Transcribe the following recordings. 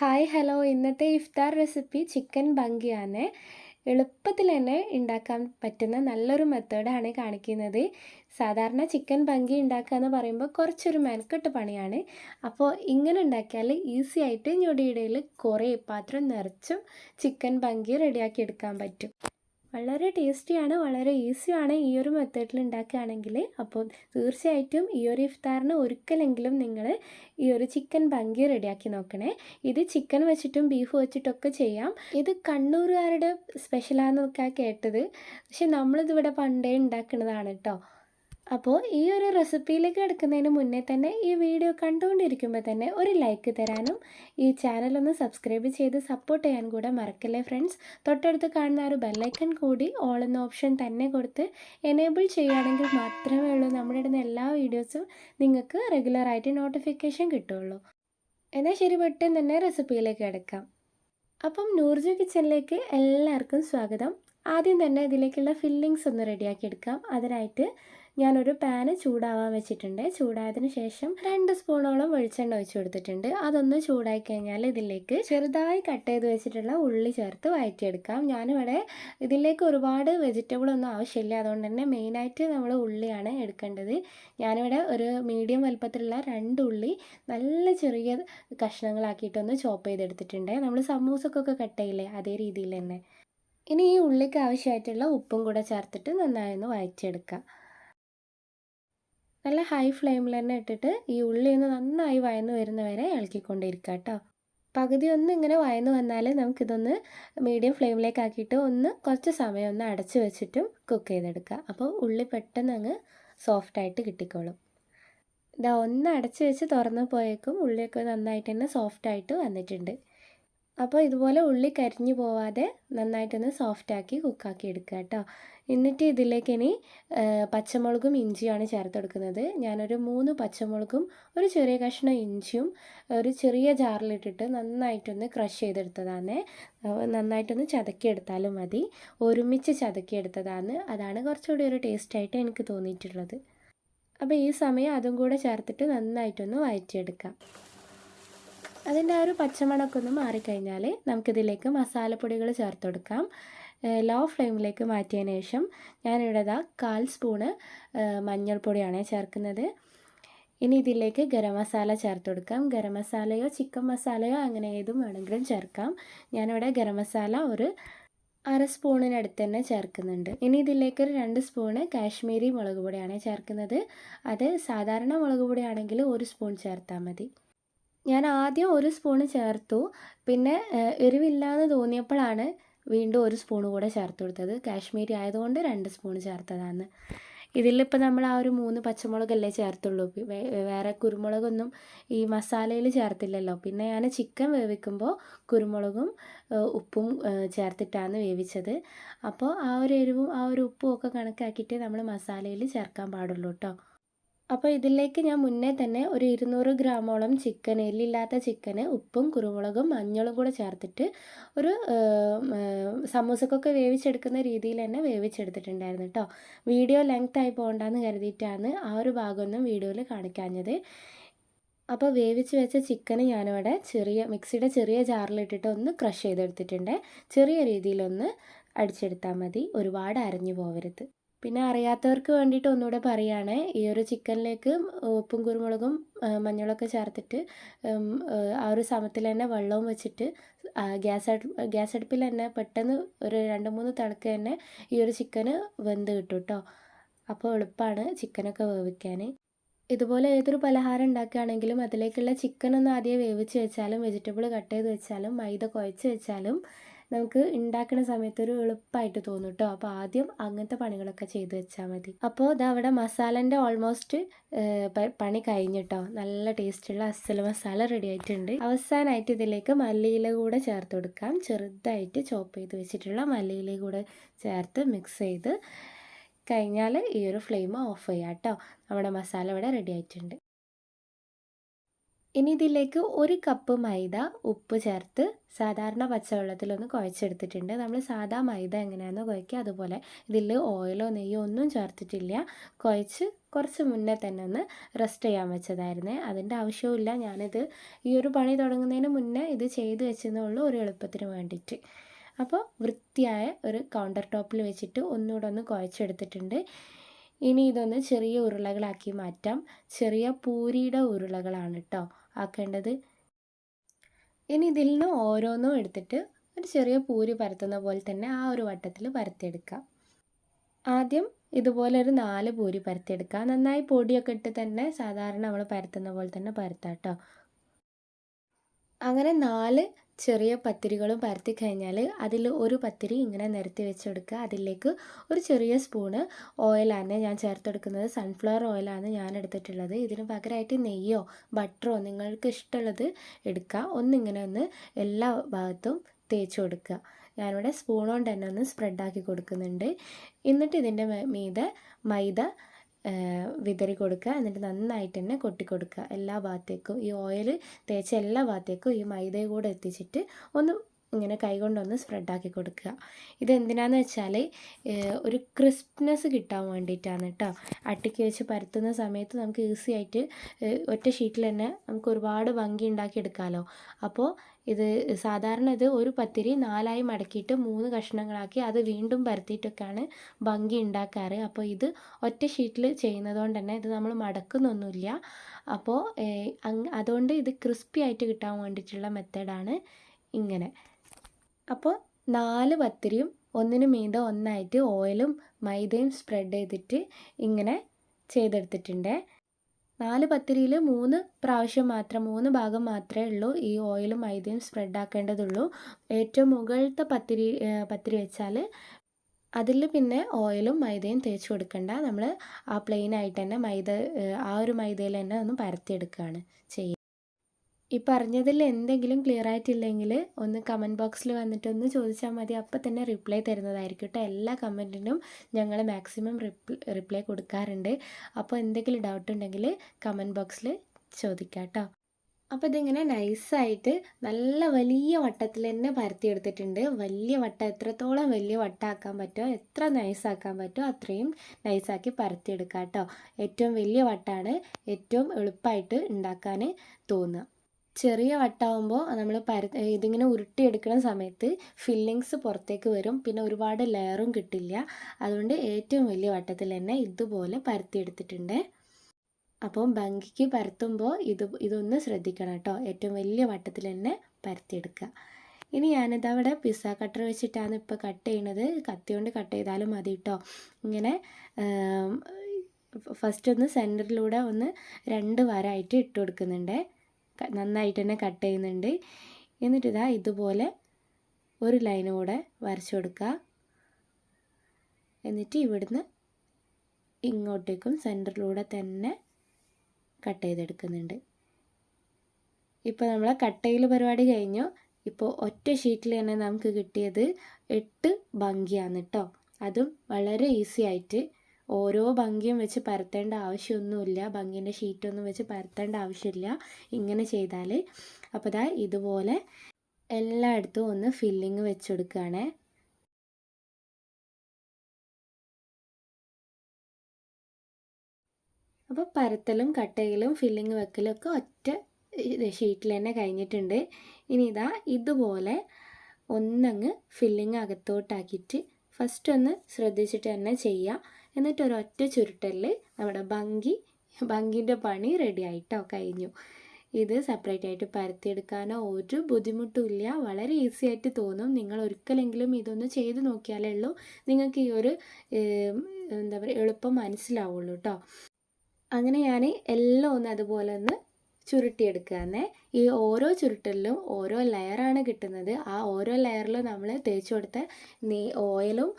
Hi hello ഇന്നത്തെ ഇഫ്താർ recipe chicken ബങ്കിയാണ് എളുപ്പത്തിൽ തന്നെ ഉണ്ടാക്കാൻ പറ്റുന്ന നല്ലൊരു മെത്തേഡാണ് കാണിക്കുന്നത്. സാധാരണ ചിക്കൻ ബങ്കി ഉണ്ടാക്കുക എന്ന് പറയുമ്പോൾ കുറച്ചൊരു മെനക്കെട്ട് പണിയാണ്. അപ്പോൾ ഇങ്ങനെ ഉണ്ടാക്കിയാൽ ഈസി ആയിട്ട് ഞൊടിയിടയിൽ കുറേ പാത്രം നിറച്ചും ചിക്കൻ ബങ്കി റെഡിയാക്കി എടുക്കാൻ പറ്റും. വളരെ ടേസ്റ്റിയാണ് വളരെ ഈസിയാണ് ഈ ഒരു മെത്തേഡിൽ ഉണ്ടാക്കുകയാണെങ്കിൽ അപ്പോൾ തീർച്ചയായിട്ടും ഈ ഒരു ഇഫ്താറിന് ഒരിക്കലെങ്കിലും നിങ്ങൾ ഈ ഒരു ചിക്കൻ ബങ്കി റെഡിയാക്കി നോക്കണേ. ഇത് ചിക്കൻ വെച്ചിട്ടും ബീഫ് വെച്ചിട്ടൊക്കെ ചെയ്യാം. ഇത് കണ്ണൂരുകാരുടെ സ്പെഷ്യലാണെന്നൊക്കെ കേട്ടത്. പക്ഷെ നമ്മളിതിവിടെ പണ്ടേ ഉണ്ടാക്കുന്നതാണ് കേട്ടോ അപ്പോൾ ഈ ഒരു റെസിപ്പിയിലേക്ക് എടുക്കുന്നതിന് മുന്നേ തന്നെ ഈ വീഡിയോ കണ്ടുകൊണ്ടിരിക്കുമ്പോൾ തന്നെ ഒരു ലൈക്ക് തരാനും ഈ ചാനൽ ഒന്ന് സബ്സ്ക്രൈബ് ചെയ്ത് സപ്പോർട്ട് ചെയ്യാൻ കൂടെ മറക്കല്ലേ ഫ്രണ്ട്സ് തൊട്ടടുത്ത് കാണുന്ന ഒരു ബെല്ലൈക്കൺ കൂടി ഓൾ എന്ന ഓപ്ഷൻ തന്നെ കൊടുത്ത് എനേബിൾ ചെയ്യുകയാണെങ്കിൽ മാത്രമേ ഉള്ളൂ. നമ്മുടെ ഇടുന്ന എല്ലാ വീഡിയോസും നിങ്ങൾക്ക് റെഗുലറായിട്ട് നോട്ടിഫിക്കേഷൻ കിട്ടുള്ളൂ എന്നാൽ ശരി പെട്ടെന്ന് തന്നെ റെസിപ്പിയിലേക്ക് എടുക്കാം അപ്പം നൂർജു കിച്ചണിലേക്ക് എല്ലാവർക്കും സ്വാഗതം. ആദ്യം തന്നെ ഇതിലേക്കുള്ള ഫില്ലിങ്സ് ഒന്ന് റെഡിയാക്കി എടുക്കാം. അതിനായിട്ട് ഞാനൊരു പാന് ചൂടാവാൻ വെച്ചിട്ടുണ്ട്. ചൂടായതിന് ശേഷം രണ്ട് സ്പൂണോളം വെളിച്ചെണ്ണ ഒഴിച്ചു കൊടുത്തിട്ടുണ്ട്. അതൊന്ന് ചൂടായി കഴിഞ്ഞാൽ ഇതിലേക്ക് ചെറുതായി കട്ട് ചെയ്ത് വെച്ചിട്ടുള്ള ഉള്ളി ചേർത്ത് വഴറ്റിയെടുക്കാം. ഞാനിവിടെ ഇതിലേക്ക് ഒരുപാട് വെജിറ്റബിൾ ഒന്നും ആവശ്യമില്ല. അതുകൊണ്ട് തന്നെ മെയിനായിട്ട് നമ്മൾ ഉള്ളിയാണ് എടുക്കേണ്ടത്. ഞാനിവിടെ ഒരു മീഡിയം വലുപ്പത്തിലുള്ള രണ്ട് ഉള്ളി നല്ല ചെറിയ കഷ്ണങ്ങളാക്കിയിട്ടൊന്ന് ചോപ്പ് ചെയ്തെടുത്തിട്ടുണ്ട്. നമ്മൾ സമൂസക്കൊക്കെ കട്ട് ചെയ്യില്ലേ അതേ രീതിയിൽ തന്നെ. ഇനി ഈ ഉള്ളിക്ക് ആവശ്യമായിട്ടുള്ള ഉപ്പും കൂടെ ചേർത്തിട്ട് നന്നായി ഒന്ന് വഴറ്റിയെടുക്കാം. നല്ല ഹൈ ഫ്ലെയിമിൽ തന്നെ ഇട്ടിട്ട് ഈ ഉള്ളി ഒന്ന് നന്നായി വയന്ന് വരുന്നവരെ ഇളക്കിക്കൊണ്ടിരിക്കുക കേട്ടോ പകുതി ഒന്ന് ഇങ്ങനെ വയന്ന് വന്നാൽ നമുക്കിതൊന്ന് മീഡിയം ഫ്ലെയിമിലേക്ക് ആക്കിയിട്ട് ഒന്ന് കുറച്ച് സമയം ഒന്ന് അടച്ച് വെച്ചിട്ടും കുക്ക് ചെയ്തെടുക്കുക. അപ്പോൾ ഉള്ളി പെട്ടെന്ന് അങ്ങ് സോഫ്റ്റായിട്ട് കിട്ടിക്കോളും. ഇതാ ഒന്ന് അടച്ച് വെച്ച് തുറന്നു പോയേക്കും. ഉള്ളിയൊക്കെ നന്നായിട്ട് തന്നെ സോഫ്റ്റായിട്ട് വന്നിട്ടുണ്ട്. അപ്പോൾ ഇതുപോലെ ഉള്ളി കരിഞ്ഞു പോവാതെ നന്നായിട്ടൊന്ന് സോഫ്റ്റാക്കി കുക്കാക്കി എടുക്കുക കേട്ടോ. എന്നിട്ട് ഇതിലേക്ക് ഇനി പച്ചമുളകും ഇഞ്ചിയുമാണ് ചേർത്ത് കൊടുക്കുന്നത്. ഞാനൊരു മൂന്ന് പച്ചമുളകും ഒരു ചെറിയ കഷ്ണം ഇഞ്ചിയും ഒരു ചെറിയ ജാറിലിട്ടിട്ട് നന്നായിട്ടൊന്ന് ക്രഷ് ചെയ്തെടുത്തതാണ് നന്നായിട്ടൊന്ന് ചതക്കിയെടുത്താലും മതി. ഒരുമിച്ച് ചതക്കിയെടുത്തതാണ് അതാണ് കുറച്ചുകൂടി ഒരു ടേസ്റ്റായിട്ട് എനിക്ക് തോന്നിയിട്ടുള്ളത്. അപ്പോൾ ഈ സമയം അതും കൂടെ ചേർത്തിട്ട് നന്നായിട്ടൊന്ന് വഴറ്റിയെടുക്കാം. അതിന്റെ ആ ഒരു പച്ചമണമൊക്കെ ഒന്ന് മാറിക്കഴിഞ്ഞാൽ നമുക്കിതിലേക്ക് മസാലപ്പൊടികൾ ചേർത്ത് കൊടുക്കാം ലോ ഫ്ലെയിമിലേക്ക് മാറ്റിയതിന് ശേഷം ഞാനിവിടെ ഇതാ കാൽ സ്പൂണ് മഞ്ഞൾപ്പൊടിയാണ് ചേർക്കുന്നത്. ഇനി ഇതിലേക്ക് ഗരം മസാല ചേർത്ത് കൊടുക്കാം ഗരം മസാലയോ ചിക്കൻ മസാലയോ അങ്ങനെ ഏതും വേണമെങ്കിലും ചേർക്കാം. ഞാനിവിടെ ഗരം മസാല ഒരു അര സ്പൂണിനടുത്ത് തന്നെ ചേർക്കുന്നുണ്ട്. ഇനി ഇതിലേക്ക് ഒരു രണ്ട് സ്പൂണ് കാശ്മീരി മുളക് പൊടിയാണ് ചേർക്കുന്നത്. അത് സാധാരണ മുളക് പൊടിയാണെങ്കിൽ ഒരു സ്പൂൺ ചേർത്താൽ മതി. ഞാൻ ആദ്യം ഒരു സ്പൂണ് ചേർത്തു. പിന്നെ എരിവില്ലാന്ന് തോന്നിയപ്പോഴാണ് വീണ്ടും ഒരു സ്പൂൺ കൂടെ ചേർത്ത് കൊടുത്തത്. കാശ്മീരി ആയതുകൊണ്ട് രണ്ട് സ്പൂൺ ചേർത്തതാണ്. ഇതിലിപ്പോൾ നമ്മൾ ആ ഒരു മൂന്ന് പച്ചമുളകല്ലേ ചേർത്തുള്ളൂ. വേറെ കുരുമുളകൊന്നും ഈ മസാലയിൽ ചേർത്തില്ലല്ലോ. പിന്നെ ഞാൻ ചിക്കൻ വേവിക്കുമ്പോൾ കുരുമുളകും ഉപ്പും ചേർത്തിട്ടാണ് വേവിച്ചത്. അപ്പോൾ ആ ഒരു എരിവും ആ ഒരു ഉപ്പും ഒക്കെ കണക്കാക്കിയിട്ട് നമ്മൾ മസാലയിൽ ചേർക്കാൻ പാടുള്ളൂ കേട്ടോ. അപ്പോൾ ഇതിലേക്ക് ഞാൻ മുന്നേ തന്നെ ഒരു ഇരുന്നൂറ് ഗ്രാമോളം ചിക്കൻ എല്ലില്ലാത്ത ചിക്കന് ഉപ്പും കുരുമുളകും മഞ്ഞളും കൂടെ ചേർത്തിട്ട് ഒരു സമൂസക്കൊക്കെ വേവിച്ചെടുക്കുന്ന രീതിയിൽ തന്നെ വേവിച്ചെടുത്തിട്ടുണ്ടായിരുന്നു കേട്ടോ വീഡിയോ ലെങ്ത് ആയി പോകണ്ടെന്ന് കരുതിയിട്ടാണ് ആ ഒരു ഭാഗമൊന്നും വീഡിയോയിൽ കാണിക്കാഞ്ഞത്. അപ്പോൾ വേവിച്ച് വെച്ച ചിക്കന് ഞാനിവിടെ ചെറിയ മിക്സിയുടെ ചെറിയ ജാറിലിട്ടിട്ട് ഒന്ന് ക്രഷ് ചെയ്തെടുത്തിട്ടുണ്ട്. ചെറിയ രീതിയിലൊന്ന് അടിച്ചെടുത്താൽ മതി. ഒരുപാട് അരഞ്ഞു പോകരുത് പിന്നെ അറിയാത്തവർക്ക് വേണ്ടിയിട്ട് ഒന്നുകൂടെ പറയുകയാണ് ഈ ഒരു ചിക്കനിലേക്ക് ഉപ്പും കുരുമുളകും മഞ്ഞളൊക്കെ ചേർത്തിട്ട് ആ ഒരു സമത്തിൽ തന്നെ വെള്ളവും വെച്ചിട്ട് ഗ്യാസ് ഗ്യാസ് അടുപ്പിൽ തന്നെ പെട്ടെന്ന് ഒരു രണ്ട് മൂന്ന് തിളക്ക് തന്നെ ഈ ഒരു ചിക്കന് വെന്ത് കിട്ടും കേട്ടോ. അപ്പോൾ എളുപ്പമാണ് ചിക്കനൊക്കെ വേവിക്കാൻ. ഇതുപോലെ ഏതൊരു പലഹാരം ഉണ്ടാക്കുകയാണെങ്കിലും അതിലേക്കുള്ള ചിക്കൻ ഒന്ന് ആദ്യം വേവിച്ച് വെച്ചാലും വെജിറ്റബിൾ കട്ട് ചെയ്ത് വെച്ചാലും മൈദ കുഴച്ച് വെച്ചാലും നമുക്ക് ഉണ്ടാക്കുന്ന സമയത്ത് ഒരു എളുപ്പമായിട്ട് തോന്നും കേട്ടോ അപ്പോൾ ആദ്യം അങ്ങനത്തെ പണികളൊക്കെ ചെയ്ത് വെച്ചാൽ മതി. അപ്പോൾ ഇത് അവിടെ മസാലന്റെ ഓൾമോസ്റ്റ് പണി കഴിഞ്ഞിട്ടോ നല്ല ടേസ്റ്റുള്ള അസൽ മസാല റെഡി ആയിട്ടുണ്ട്. അവസാനമായിട്ട് ഇതിലേക്ക് മല്ലിയില കൂടെ ചേർത്ത് കൊടുക്കാം. ചെറുതായിട്ട് ചോപ്പ് ചെയ്ത് വെച്ചിട്ടുള്ള മല്ലിയില കൂടെ ചേർത്ത് മിക്സ് ചെയ്ത് കഴിഞ്ഞാൽ ഈ ഒരു ഫ്ലെയിം ഓഫ് ചെയ്യാം കേട്ടോ നമ്മുടെ മസാല ഇവിടെ റെഡി ആയിട്ടുണ്ട്. ഇനി ഇതിലേക്ക് ഒരു കപ്പ് മൈദ ഉപ്പ് ചേർത്ത് സാധാരണ പച്ചവെള്ളത്തിലൊന്ന് കുഴച്ചെടുത്തിട്ടുണ്ട്. നമ്മൾ സാധാ മൈദ എങ്ങനെയാണെന്ന് കുഴക്കുക അതുപോലെ ഇതിൽ ഓയിലോ നെയ്യോ ഒന്നും ചേർത്തിട്ടില്ല. കുഴച്ച് കുറച്ച് മുന്നേ തന്നെ ഒന്ന് റെസ്റ്റ് ചെയ്യാൻ വെച്ചതായിരുന്നേ. അതിന്റെ ആവശ്യവുമില്ല. ഞാനിത് ഈ ഒരു പണി തുടങ്ങുന്നതിന് മുന്നേ ഇത് ചെയ്ത് വെച്ചെന്നുള്ളൂ ഒരു എളുപ്പത്തിന് വേണ്ടിയിട്ട്. അപ്പോൾ വൃത്തിയായ ഒരു കൗണ്ടർ ടോപ്പിൽ വെച്ചിട്ട് ഒന്നുകൂടെ ഒന്ന് കുഴച്ചെടുത്തിട്ടുണ്ട്. ഇനി ഇതൊന്ന് ചെറിയ ഉരുളകളാക്കി മാറ്റാം. ചെറിയ പൂരിയുടെ ഉരുളകളാണ് കേട്ടോ ആക്കേണ്ടത്. ഇനി ഇതിൽ നിന്ന് ഓരോന്നും എടുത്തിട്ട് ഒരു ചെറിയ പൂരി പരത്തുന്ന പോലെ തന്നെ ആ ഒരു വട്ടത്തിൽ പരത്തിയെടുക്കാം ആദ്യം ഇതുപോലെ ഒരു നാല് പൂരി പരത്തിയെടുക്കുക നന്നായി പൊടിയൊക്കെ ഇട്ട് തന്നെ സാധാരണ നമ്മൾ പരത്തുന്ന പോലെ തന്നെ പരത്താം കേട്ടോ അങ്ങനെ നാല് ചെറിയ പത്തിരികളും പരത്തി കഴിഞ്ഞാൽ അതിൽ ഒരു പത്തിരി ഇങ്ങനെ നിരത്തി വെച്ചെടുക്കുക. അതിലേക്ക് ഒരു ചെറിയ സ്പൂണ് ഓയിലാണ് ഞാൻ ചേർത്തെടുക്കുന്നത്. സൺഫ്ലവർ ഓയിലാണ് ഞാൻ എടുത്തിട്ടുള്ളത്. ഇതിന് പകരമായിട്ട് നെയ്യോ ബട്ടറോ നിങ്ങൾക്ക് ഇഷ്ടമുള്ളത് എടുക്കുക. ഒന്നിങ്ങനെ ഒന്ന് എല്ലാ ഭാഗത്തും തേച്ച് കൊടുക്കുക. ഞാനിവിടെ സ്പൂൺ കൊണ്ട് തന്നെ ഒന്ന് സ്പ്രെഡാക്കി കൊടുക്കുന്നുണ്ട്. എന്നിട്ട് ഇതിന്റെ മീതെ മൈദ വിതറി കൊടുക്കുക. എന്നിട്ട് നന്നായിട്ട് തന്നെ കൊട്ടിക്കൊടുക്കുക എല്ലാ ഭാഗത്തേക്കും ഈ ഓയിൽ തേച്ച എല്ലാ ഭാഗത്തേക്കും ഈ മൈദയും കൂടെ എത്തിച്ചിട്ട് ഒന്ന് ഇങ്ങനെ കൈകൊണ്ടൊന്ന് സ്പ്രെഡാക്കി കൊടുക്കുക. ഇതെന്തിനാന്ന് വെച്ചാൽ ഒരു ക്രിസ്പ്നെസ് കിട്ടാൻ വേണ്ടിയിട്ടാണ് കേട്ടോ അട്ടിക്ക് വെച്ച് പരത്തുന്ന സമയത്ത് നമുക്ക് ഈസി ആയിട്ട് ഒറ്റ ഷീറ്റിൽ തന്നെ നമുക്ക് ഒരുപാട് ഭംഗി ഉണ്ടാക്കിയെടുക്കാമല്ലോ അപ്പോൾ ഇത് സാധാരണ ഇത് ഒരു പത്തിരി നാലായി മടക്കിയിട്ട് മൂന്ന് കഷ്ണങ്ങളാക്കി അത് വീണ്ടും പരത്തിയിട്ടൊക്കെയാണ് ഭംഗി ഉണ്ടാക്കാറ്. അപ്പോൾ ഇത് ഒറ്റ ഷീറ്റിൽ ചെയ്യുന്നതുകൊണ്ട് തന്നെ ഇത് നമ്മൾ മടക്കുന്നൊന്നുമില്ല. അപ്പോൾ അതുകൊണ്ട് ഇത് ക്രിസ്പി ആയിട്ട് കിട്ടാൻ വേണ്ടിയിട്ടുള്ള മെത്തേഡാണ് ഇങ്ങനെ. അപ്പോൾ നാല് പത്തിരിയും ഒന്നിന് മീതെ ഒന്നായിട്ട് ഓയിലും മൈദയും സ്പ്രെഡ് ചെയ്തിട്ട് ഇങ്ങനെ ചെയ്തെടുത്തിട്ടുണ്ട്. നാല് പത്തിരിയിൽ മൂന്ന് പ്രാവശ്യം മാത്രം മൂന്ന് ഭാഗം മാത്രമേ ഉള്ളൂ ഈ ഓയിലും മൈദയും സ്പ്രെഡ് ആക്കേണ്ടതുള്ളൂ. ഏറ്റവും മുകളിലത്തെ പത്തിരി പത്തിരി വെച്ചാൽ അതിൽ പിന്നെ ഓയിലും മൈദയും തേച്ച് കൊടുക്കണ്ട. നമ്മൾ ആ പ്ലെയിൻ ആയിട്ട് തന്നെ മൈദ ആ ഒരു മൈദയിൽ തന്നെ ഒന്ന് പരത്തിയെടുക്കുകയാണ് ചെയ്യുക. ഈ പറഞ്ഞതിൽ എന്തെങ്കിലും ക്ലിയർ ആയിട്ടില്ലെങ്കിൽ ഒന്ന് കമന്റ് ബോക്സിൽ വന്നിട്ട് ഒന്ന് ചോദിച്ചാൽ മതി. അപ്പം തന്നെ റിപ്ലൈ തരുന്നതായിരിക്കും കേട്ടോ എല്ലാ കമന്റിനും ഞങ്ങൾ മാക്സിമം റിപ്ലൈ കൊടുക്കാറുണ്ട്. അപ്പോൾ എന്തെങ്കിലും ഡൗട്ട് ഉണ്ടെങ്കിൽ കമന്റ് ബോക്സിൽ ചോദിക്കാം കേട്ടോ അപ്പോൾ ഇതിങ്ങനെ നൈസായിട്ട് നല്ല വലിയ വട്ടത്തിൽ തന്നെ പരത്തിയെടുത്തിട്ടുണ്ട് വലിയ വട്ടം എത്രത്തോളം വലിയ വട്ടമാക്കാൻ പറ്റുമോ എത്ര നൈസാക്കാൻ പറ്റുമോ അത്രയും നൈസാക്കി പരത്തിയെടുക്കാം കേട്ടോ ഏറ്റവും വലിയ വട്ടമാണ് ഏറ്റവും എളുപ്പമായിട്ട് ഉണ്ടാക്കാൻ തോന്നുക ചെറിയ വട്ടാവുമ്പോൾ നമ്മൾ പര ഇതിങ്ങനെ ഉരുട്ടിയെടുക്കുന്ന സമയത്ത് ഫില്ലിങ്സ് പുറത്തേക്ക് വരും. പിന്നെ ഒരുപാട് ലെയറും കിട്ടില്ല. അതുകൊണ്ട് ഏറ്റവും വലിയ വട്ടത്തിൽ തന്നെ ഇതുപോലെ പരത്തിയെടുത്തിട്ടുണ്ട്. അപ്പോൾ ഭംഗിക്ക് പരത്തുമ്പോൾ ഇത് ഇതൊന്ന് ശ്രദ്ധിക്കണം കേട്ടോ. ഏറ്റവും വലിയ വട്ടത്തിൽ തന്നെ പരത്തിയെടുക്കുക. ഇനി ഞാനിത് അവിടെ പിസ്സ കട്ടർ വെച്ചിട്ടാണ് ഇപ്പോൾ കട്ട് ചെയ്യണത്. കത്തി കൊണ്ട് കട്ട് ചെയ്താലും മതി കേട്ടോ. ഇങ്ങനെ ഫസ്റ്റ് ഒന്ന് സെന്ററിലൂടെ ഒന്ന് രണ്ട് വരായിട്ട് ഇട്ട് കൊടുക്കുന്നുണ്ട്. നന്നായിട്ട് തന്നെ കട്ട് ചെയ്യുന്നുണ്ട്. എന്നിട്ട് ഇതാ ഇതുപോലെ ഒരു ലൈൻ കൂടെ വരച്ചു കൊടുക്കുക. എന്നിട്ട് ഇവിടുന്ന് ഇങ്ങോട്ടേക്കും സെന്ററിലൂടെ തന്നെ കട്ട് ചെയ്തെടുക്കുന്നുണ്ട്. ഇപ്പോൾ നമ്മളെ ചെയ്യൽ പരിപാടി കഴിഞ്ഞു. ഇപ്പോൾ ഒറ്റ ഷീറ്റിൽ തന്നെ നമുക്ക് കിട്ടിയത് എട്ട് ഭംഗിയാണ് കേട്ടോ അതും വളരെ ഈസി ആയിട്ട് ഓരോ ഭംഗിയും വെച്ച് പരത്തേണ്ട ആവശ്യമൊന്നുമില്ല. ഭംഗിന്റെ ഷീറ്റൊന്നും വെച്ച് പരത്തേണ്ട ആവശ്യമില്ല. ഇങ്ങനെ ചെയ്താൽ അപ്പോൾ ഇതാ ഇതുപോലെ എല്ലായിടത്തും ഒന്ന് ഫില്ലിങ് വെച്ചെടുക്കുകയാണ് അപ്പോൾ പരത്തലും കട്ടയിലും ഫില്ലിങ് വെക്കലും ഒക്കെ ഒറ്റ ഷീറ്റിൽ തന്നെ കഴിഞ്ഞിട്ടുണ്ട്. ഇനി ഇതാ ഇതുപോലെ ഒന്നങ്ങ് ഫില്ലിങ് അകത്തോട്ടാക്കിയിട്ട് ഫസ്റ്റ് ഒന്ന് ശ്രദ്ധിച്ചിട്ട് തന്നെ ചെയ്യാം. എന്നിട്ട് ഒരൊറ്റ ചുരുട്ടലിൽ നമ്മുടെ ഭംഗി ഭംഗിന്റെ പണി റെഡി ആയിട്ടോ കഴിഞ്ഞു. ഇത് സെപ്പറേറ്റ് ആയിട്ട് പരത്തിയെടുക്കാനോ ഒരു ബുദ്ധിമുട്ടുമില്ല വളരെ ഈസി ആയിട്ട് തോന്നും. നിങ്ങൾ ഒരിക്കലെങ്കിലും ഇതൊന്ന് ചെയ്ത് നോക്കിയാലേ ഉള്ളൂ. നിങ്ങൾക്ക് ഈ ഒരു എന്താ പറയുക എളുപ്പം മനസ്സിലാവുള്ളൂ കേട്ടോ അങ്ങനെ ഞാൻ എല്ലാം ഒന്ന് അതുപോലെ ഒന്ന് ചുരുട്ടിയെടുക്കുകയെന്നേ ഈ ഓരോ ചുരുട്ടലിലും ഓരോ ലെയറാണ് കിട്ടുന്നത്. ആ ഓരോ ലെയറിലും നമ്മൾ തേച്ച് കൊടുത്ത നെയ് ഓയിലും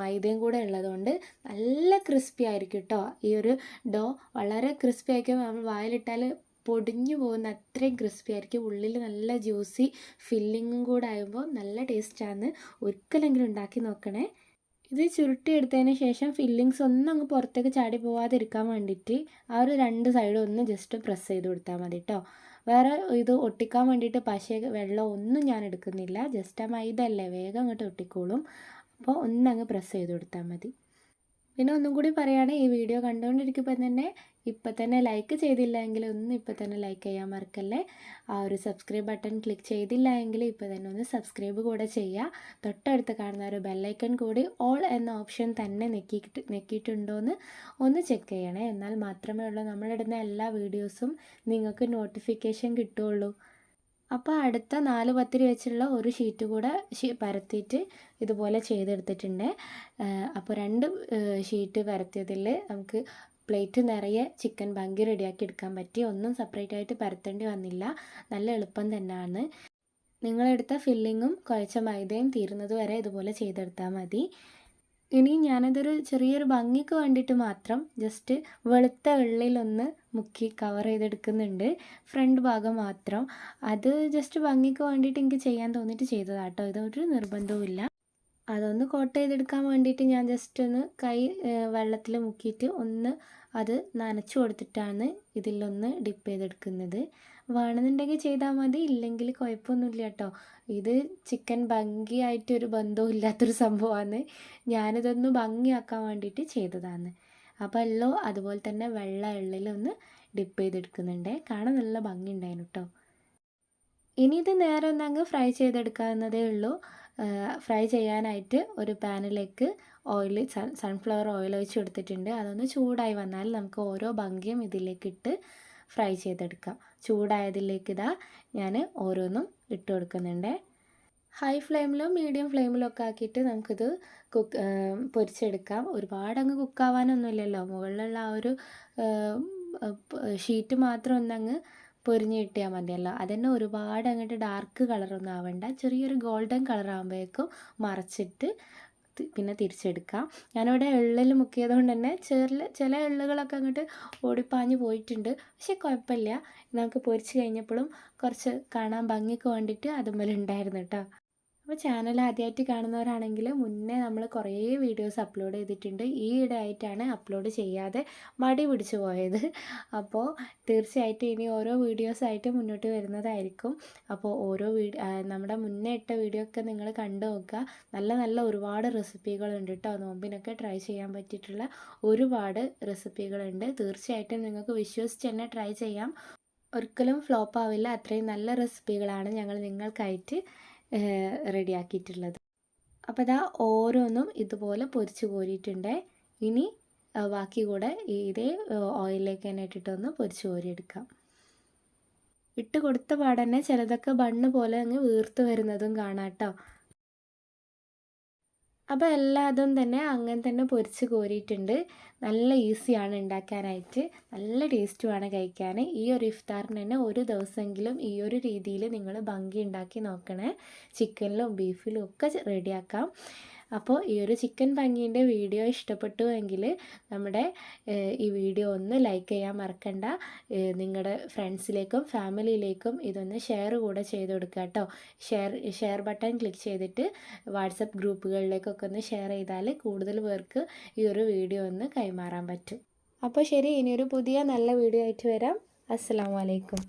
മൈദയും കൂടെ ഉള്ളതുകൊണ്ട് നല്ല ക്രിസ്പി ആയിരിക്കും കേട്ടോ ഈ ഒരു ഡോ വളരെ ക്രിസ്പി ആയിരിക്കും. നമ്മൾ വായിലിട്ടാൽ പൊടിഞ്ഞു പോകുന്ന അത്രയും ക്രിസ്പി ആയിരിക്കും. ഉള്ളിൽ നല്ല ജ്യൂസി ഫില്ലിങ്ങും കൂടെ ആകുമ്പോൾ നല്ല ടേസ്റ്റാണ് ഒരിക്കലെങ്കിലും ഉണ്ടാക്കി നോക്കണേ. ഇത് ചുരുട്ടിയെടുത്തതിന് ശേഷം ഫില്ലിങ്സ് ഒന്നും അങ്ങ് പുറത്തേക്ക് ചാടി പോവാതിരിക്കാൻ വേണ്ടിയിട്ട് ആ ഒരു രണ്ട് സൈഡും ഒന്ന് ജസ്റ്റ് പ്രസ് ചെയ്ത് കൊടുത്താൽ മതി കേട്ടോ വേറെ ഇത് ഒട്ടിക്കാൻ വേണ്ടിയിട്ട് പശ വെള്ളം ഒന്നും ഞാൻ എടുക്കുന്നില്ല. ജസ്റ്റ് ആ മൈദ അല്ലേ വേഗം അങ്ങോട്ട് ഒട്ടിക്കോളും. അപ്പോൾ ഒന്നങ്ങ് പ്രസ് ചെയ്ത് കൊടുത്താൽ മതി. പിന്നെ ഒന്നും കൂടി പറയുകയാണ് ഈ വീഡിയോ കണ്ടുകൊണ്ടിരിക്കുമ്പോൾ തന്നെ ഇപ്പം തന്നെ ലൈക്ക് ചെയ്തില്ല എങ്കിൽ ഒന്ന് ഇപ്പം തന്നെ ലൈക്ക് ചെയ്യാൻ മറക്കല്ലേ? ആ ഒരു സബ്സ്ക്രൈബ് ബട്ടൺ ക്ലിക്ക് ചെയ്തില്ല എങ്കിൽ ഇപ്പം തന്നെ ഒന്ന് സബ്സ്ക്രൈബ് കൂടെ ചെയ്യുക തൊട്ടടുത്ത് കാണുന്ന ഒരു ബെല്ലൈക്കൺ കൂടി ഓൾ എന്ന ഓപ്ഷൻ തന്നെ നെക്കിയിട്ട് നെക്കിയിട്ടുണ്ടോയെന്ന് ഒന്ന് ചെക്ക് ചെയ്യണേ. എന്നാൽ മാത്രമേ ഉള്ളൂ നമ്മളിടുന്ന എല്ലാ വീഡിയോസും നിങ്ങൾക്ക് നോട്ടിഫിക്കേഷൻ കിട്ടുള്ളൂ. അപ്പോൾ അടുത്ത നാല് പത്തിരി വെച്ചുള്ള ഒരു ഷീറ്റ് കൂടെ പരത്തിയിട്ട് ഇതുപോലെ ചെയ്തെടുത്തിട്ടുണ്ട്. അപ്പോൾ രണ്ട് ഷീറ്റ് പരത്തിയതിൽ നമുക്ക് പ്ലേറ്റ് നിറയെ ചിക്കൻ ഭംഗി റെഡിയാക്കി എടുക്കാൻ പറ്റി. ഒന്നും സെപ്പറേറ്റ് ആയിട്ട് പരത്തേണ്ടി വന്നില്ല. നല്ല എളുപ്പം തന്നെയാണ് നിങ്ങളെടുത്ത ഫില്ലിങ്ങും കുഴച്ച മൈദയും തീരുന്നത് വരെ ഇതുപോലെ ചെയ്തെടുത്താൽ മതി. ഇനി ഞാനതൊരു ചെറിയൊരു ഭംഗിക്ക് വേണ്ടിയിട്ട് മാത്രം ജസ്റ്റ് വെളുത്ത വെള്ളിലൊന്ന് മുക്കി കവർ ചെയ്തെടുക്കുന്നുണ്ട്. ഫ്രണ്ട് ഭാഗം മാത്രം. അത് ജസ്റ്റ് ഭംഗിക്ക് വേണ്ടിയിട്ട് എനിക്ക് ചെയ്യാൻ തോന്നിയിട്ട് ചെയ്തതാട്ടോ. ഇതൊരു നിർബന്ധവുമില്ല. അതൊന്ന് കോട്ട് ചെയ്തെടുക്കാൻ വേണ്ടിയിട്ട് ഞാൻ ജസ്റ്റ് ഒന്ന് കൈ വെള്ളത്തിൽ മുക്കിയിട്ട് ഒന്ന് അത് നനച്ചു കൊടുത്തിട്ടാണ് ഇതിലൊന്ന് ഡിപ്പ് ചെയ്തെടുക്കുന്നത്. വേണമെന്നുണ്ടെങ്കിൽ ചെയ്താൽ മതി ഇല്ലെങ്കിൽ കുഴപ്പമൊന്നുമില്ല കേട്ടോ. ഇത് ചിക്കൻ ഭംഗിയായിട്ടൊരു ബന്ധവും ഇല്ലാത്തൊരു സംഭവമാണ്. ഞാനിതൊന്ന് ഭംഗിയാക്കാൻ വേണ്ടിയിട്ട് ചെയ്തതാണ്. അപ്പോൾ എല്ലോ അതുപോലെ തന്നെ വെള്ള എള്ളിലൊന്ന് ഡിപ്പ് ചെയ്തെടുക്കുന്നുണ്ട്. കാണാൻ നല്ല ഭംഗി ഉണ്ടായിരുന്നു കേട്ടോ. ഇനി ഇത് നേരെ ഒന്നങ്ങ് ഫ്രൈ ചെയ്തെടുക്കാവുന്നതേ ഉള്ളൂ. ഫ്രൈ ചെയ്യാനായിട്ട് ഒരു പാനിലേക്ക് ഓയിൽ സൺ സൺഫ്ലവർ ഓയിൽ ഒഴിച്ച് കൊടുത്തിട്ടുണ്ട്. അതൊന്ന് ചൂടായി വന്നാൽ നമുക്ക് ഓരോ ഭംഗിയും ഇതിലേക്ക് ഇട്ട് ഫ്രൈ ചെയ്തെടുക്കുക ചൂടായതിലേക്ക് ഇതാ ഞാൻ ഓരോന്നും ഇട്ട് കൊടുക്കുന്നുണ്ട്. ഹൈ ഫ്ലെയിമിലും മീഡിയം ഫ്ലെയിമിലും ഒക്കെ ആക്കിയിട്ട് നമുക്കിത് കുക്ക് പൊരിച്ചെടുക്കാം. ഒരുപാട് അങ്ങ് കുക്കാവാനൊന്നുമില്ലല്ലോ. മുകളിലുള്ള ആ ഒരു ഷീറ്റ് മാത്രം ഒന്നങ്ങ് പൊരിഞ്ഞ് കിട്ടിയാൽ മതിയല്ലോ. അതന്നെ ഒരുപാട് അങ്ങോട്ട് ഡാർക്ക് കളറൊന്നും ആവണ്ട. ചെറിയൊരു ഗോൾഡൻ കളർ ആകുമ്പോഴേക്കും മറച്ചിട്ട് പിന്നെ തിരിച്ചെടുക്കാം. ഞാനിവിടെ എള്ളിൽ മുക്കിയത് കൊണ്ട് തന്നെ ചെറിൽ ചില എള്ളുകളൊക്കെ അങ്ങോട്ട് ഓടിപ്പാഞ്ഞ് പോയിട്ടുണ്ട്. പക്ഷേ കുഴപ്പമില്ല. നമുക്ക് പൊരിച്ച് കഴിഞ്ഞപ്പോഴും കുറച്ച് കാണാൻ ഭംഗിക്ക് വേണ്ടിയിട്ട് അതുപോലെ ഉണ്ടായിരുന്നു കേട്ടോ. അപ്പോൾ ചാനൽ ആദ്യമായിട്ട് കാണുന്നവരാണെങ്കിൽ മുന്നേ നമ്മൾ കുറേ വീഡിയോസ് അപ്ലോഡ് ചെയ്തിട്ടുണ്ട്. ഈയിടെ ആയിട്ടാണ് അപ്ലോഡ് ചെയ്യാതെ മടി പിടിച്ചു പോയത്. അപ്പോൾ തീർച്ചയായിട്ടും ഇനി ഓരോ വീഡിയോസായിട്ട് മുന്നോട്ട് വരുന്നതായിരിക്കും. അപ്പോൾ ഓരോ നമ്മുടെ മുന്നേ ഇട്ട വീഡിയോ ഒക്കെ നിങ്ങൾ കണ്ടു നോക്കുക. നല്ല നല്ല ഒരുപാട് റെസിപ്പികളുണ്ട് കേട്ടോ നോമ്പിനൊക്കെ ട്രൈ ചെയ്യാൻ പറ്റിയിട്ടുള്ള ഒരുപാട് റെസിപ്പികളുണ്ട് തീർച്ചയായിട്ടും നിങ്ങൾക്ക് വിശ്വസിച്ച് തന്നെ ട്രൈ ചെയ്യാം. ഒരിക്കലും ഫ്ലോപ്പ് ആവില്ല. അത്രയും നല്ല റെസിപ്പികളാണ് ഞങ്ങൾ നിങ്ങൾക്കായിട്ട് റെഡിയാക്കിയിട്ടുള്ളത്. അപ്പോൾ ഇതാ ഓരോന്നും ഇതുപോലെ പൊരിച്ച് കോരിയിട്ടുണ്ട്. ഇനി ബാക്കി കൂടെ ഇതേ ഓയിലിലേക്ക് തന്നെ ഇട്ടിട്ടൊന്ന് പൊരിച്ച് കോരിയെടുക്കാം. ഇട്ട് കൊടുത്ത പാടന്നെ ചിലതൊക്കെ ബണ്ണ് പോലെ അങ്ങ് വീർത്ത് വരുന്നതും കാണാം കേട്ടോ. അപ്പോൾ എല്ലാതും തന്നെ അങ്ങനെ തന്നെ പൊരിച്ച് കോരിയിട്ടുണ്ട്. നല്ല ഈസിയാണ് ഉണ്ടാക്കാനായിട്ട്. നല്ല ടേസ്റ്റുമാണ് കഴിക്കാൻ ഈ ഒരു ഇഫ്താറിന് തന്നെ ഒരു ദിവസമെങ്കിലും ഈ ഒരു രീതിയിൽ നിങ്ങൾ ഭംഗി ഉണ്ടാക്കി നോക്കണേ. ചിക്കനിലും ബീഫിലും ഒക്കെ റെഡിയാക്കാം. അപ്പോൾ ഈ ഒരു ചിക്കൻ ഭംഗീന്റെ വീഡിയോ ഇഷ്ടപ്പെട്ടു എങ്കിൽ നമ്മുടെ ഈ വീഡിയോ ഒന്ന് ലൈക്ക് ചെയ്യാൻ മറക്കണ്ട. നിങ്ങളുടെ ഫ്രണ്ട്സിലേക്കും ഫാമിലിയിലേക്കും ഇതൊന്ന് ഷെയർ കൂടെ ചെയ്ത് കൊടുക്കുക കേട്ടോ. ഷെയർ ഷെയർ ബട്ടൺ ക്ലിക്ക് ചെയ്തിട്ട് വാട്സപ്പ് ഗ്രൂപ്പുകളിലേക്കൊക്കെ ഒന്ന് ഷെയർ ചെയ്താൽ കൂടുതൽ പേർക്ക് ഈ ഒരു വീഡിയോ ഒന്ന് കൈമാറാൻ പറ്റും. അപ്പോൾ ശരി ഇനിയൊരു പുതിയ നല്ല വീഡിയോ ആയിട്ട് വരാം. അസ്സാം വലൈക്കും